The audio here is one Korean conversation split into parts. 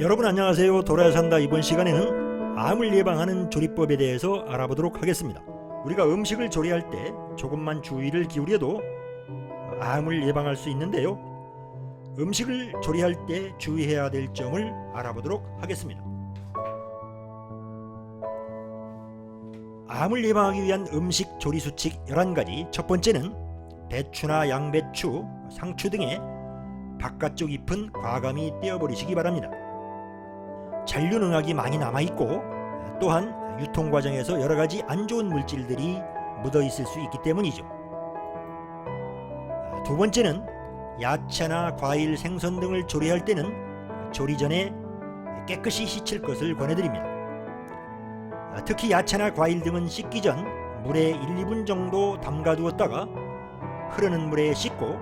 여러분 안녕하세요. 돌아야 산다 이번 시간에는 암을 예방하는 조리법에 대해서 알아보도록 하겠습니다. 우리가 음식을 조리할 때 조금만 주의를 기울여도 암을 예방할 수 있는데요. 음식을 조리할 때 주의해야 될 점을 알아보도록 하겠습니다. 암을 예방하기 위한 음식 조리 수칙 11가지. 첫 번째는 배추나 양배추, 상추 등의 바깥쪽 잎은 과감히 떼어버리시기 바랍니다. 잔류능하기 많이 남아 있고 또한 유통 과정에서 여러 가지 안 좋은 물질들이 묻어 있을 수 있기 때문이죠. 두 번째는 야채나 과일, 생선 등을 조리할 때는 조리 전에 깨끗이 씻을 것을 권해드립니다. 특히 야채나 과일 등은 씻기 전 물에 1, 2분 정도 담가두었다가 흐르는 물에 씻고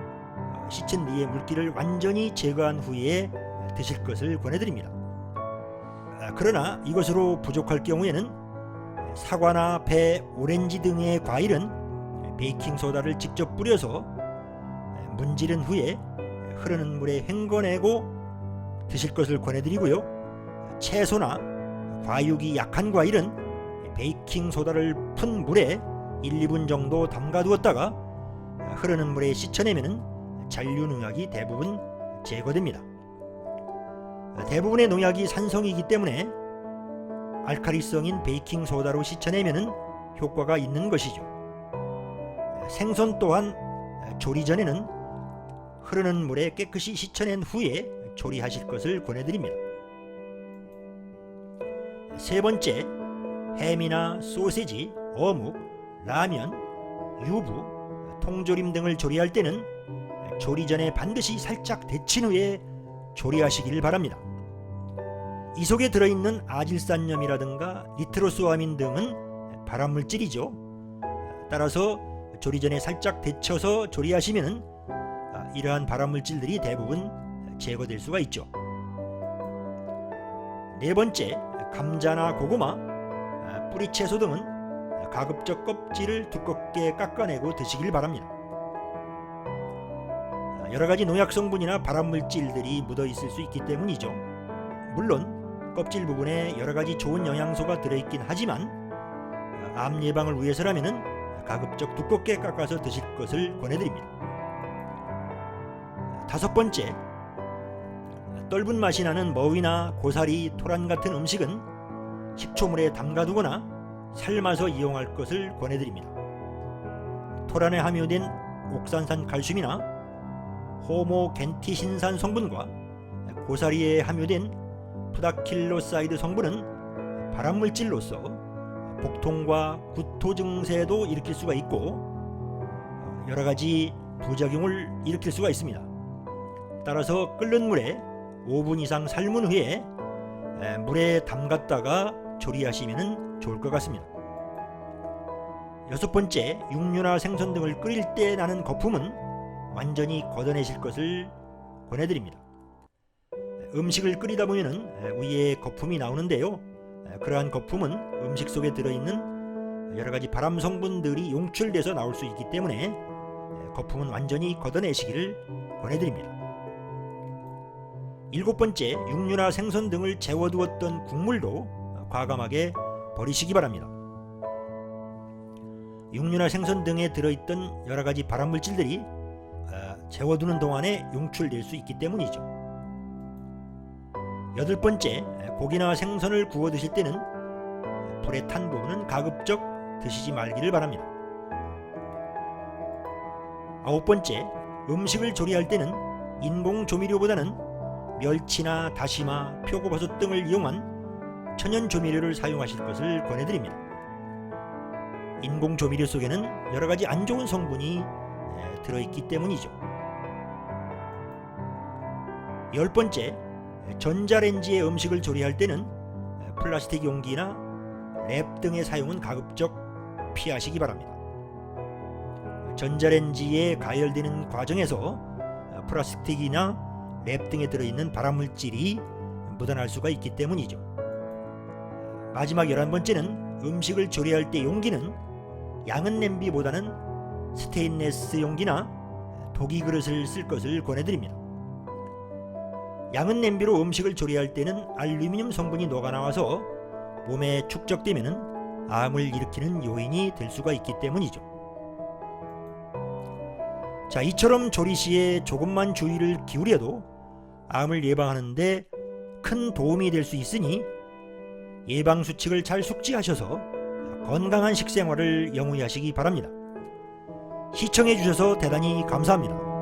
씻은 뒤에 물기를 완전히 제거한 후에 드실 것을 권해드립니다. 아, 그러나 이것으로 부족할 경우에는 사과나 배, 오렌지 등의 과일은 베이킹 소다를 직접 뿌려서 문지른 후에 흐르는 물에 헹궈내고 드실 것을 권해드리고요. 채소나 과육이 약한 과일은 베이킹 소다를 푼 물에 1, 2분 정도 담가두었다가 흐르는 물에 씻어내면 잔류 농약이 대부분 제거됩니다. 대부분의 농약이 산성이기 때문에 알카리성인 베이킹 소다로 씻어내면 효과가 있는 것이죠. 생선 또한 조리 전에는 흐르는 물에 깨끗이 씻어낸 후에 조리하실 것을 권해드립니다. 세 번째, 햄이나 소세지, 어묵, 라면, 유부, 통조림 등을 조리할 때는 조리 전에 반드시 살짝 데친 후에 조리하시길 바랍니다. 이 속에 들어있는 아질산염이라든가 니트로소아민 등은 발암물질이죠. 따라서 조리 전에 살짝 데쳐서 조리하시면 이러한 발암물질들이 대부분 제거될 수가 있죠. 네 번째, 감자나 고구마, 뿌리 채소 등은 가급적 껍질을 두껍게 깎아내고 드시길 바랍니다. 여러 가지 농약 성분이나 발암 물질들이 묻어 있을 수 있기 때문이죠. 물론 껍질 부분에 여러 가지 좋은 영양소가 들어 있긴 하지만 암 예방을 위해서라면은 가급적 두껍게 깎아서 드실 것을 권해드립니다. 다섯 번째, 떫은 맛이 나는 머위나 고사리, 토란 같은 음식은 식초물에 담가두거나 삶아서 이용할 것을 권해드립니다. 토란에 함유된 옥산산 칼슘이나 호모겐티신산 성분과 고사리에 함유된 푸다킬로사이드 성분은 발암물질로서 복통과 구토 증세도 일으킬 수가 있고 여러 가지 부작용을 일으킬 수가 있습니다. 따라서 끓는 물에 5분 이상 삶은 후에 물에 담갔다가 조리하시면 좋을 것 같습니다. 여섯 번째, 육류나 생선 등을 끓일 때 나는 거품은 완전히 걷어내실 것을 권해드립니다. 음식을 끓이다 보면은 위에 거품이 나오는데요. 그러한 거품은 음식 속에 들어있는 여러 가지 발암 성분들이 용출돼서 나올 수 있기 때문에 거품은 완전히 걷어내시기를 권해드립니다. 일곱 번째, 육류나 생선 등을 재워두었던 국물도 과감하게 버리시기 바랍니다. 육류나 생선 등에 들어있던 여러 가지 발암 물질들이 재워두는 동안에 용출될 수 있기 때문이죠. 여덟 번째, 고기나 생선을 구워 드실 때는 불에 탄 부분은 가급적 드시지 말기를 바랍니다. 아홉 번째, 음식을 조리할 때는 인공 조미료보다는 멸치나 다시마, 표고버섯 등을 이용한 천연 조미료를 사용하실 것을 권해드립니다. 인공 조미료 속에는 여러 가지 안 좋은 성분이 들어있기 때문이죠. 열 번째, 전자레인지에 음식을 조리할 때는 플라스틱 용기나 랩 등의 사용은 가급적 피하시기 바랍니다. 전자레인지에 가열되는 과정에서 플라스틱이나 랩 등에 들어있는 발암물질이 묻어날 수가 있기 때문이죠. 마지막 열한 번째는 음식을 조리할 때 용기는 양은 냄비보다는 스테인레스 용기나 도기 그릇을 쓸 것을 권해드립니다. 양은 냄비로 음식을 조리할 때는 알루미늄 성분이 녹아나와서 몸에 축적되면 암을 일으키는 요인이 될 수가 있기 때문이죠. 자, 이처럼 조리 시에 조금만 주의를 기울여도 암을 예방하는데 큰 도움이 될 수 있으니 예방 수칙을 잘 숙지하셔서 건강한 식생활을 영위하시기 바랍니다. 시청해 주셔서 대단히 감사합니다.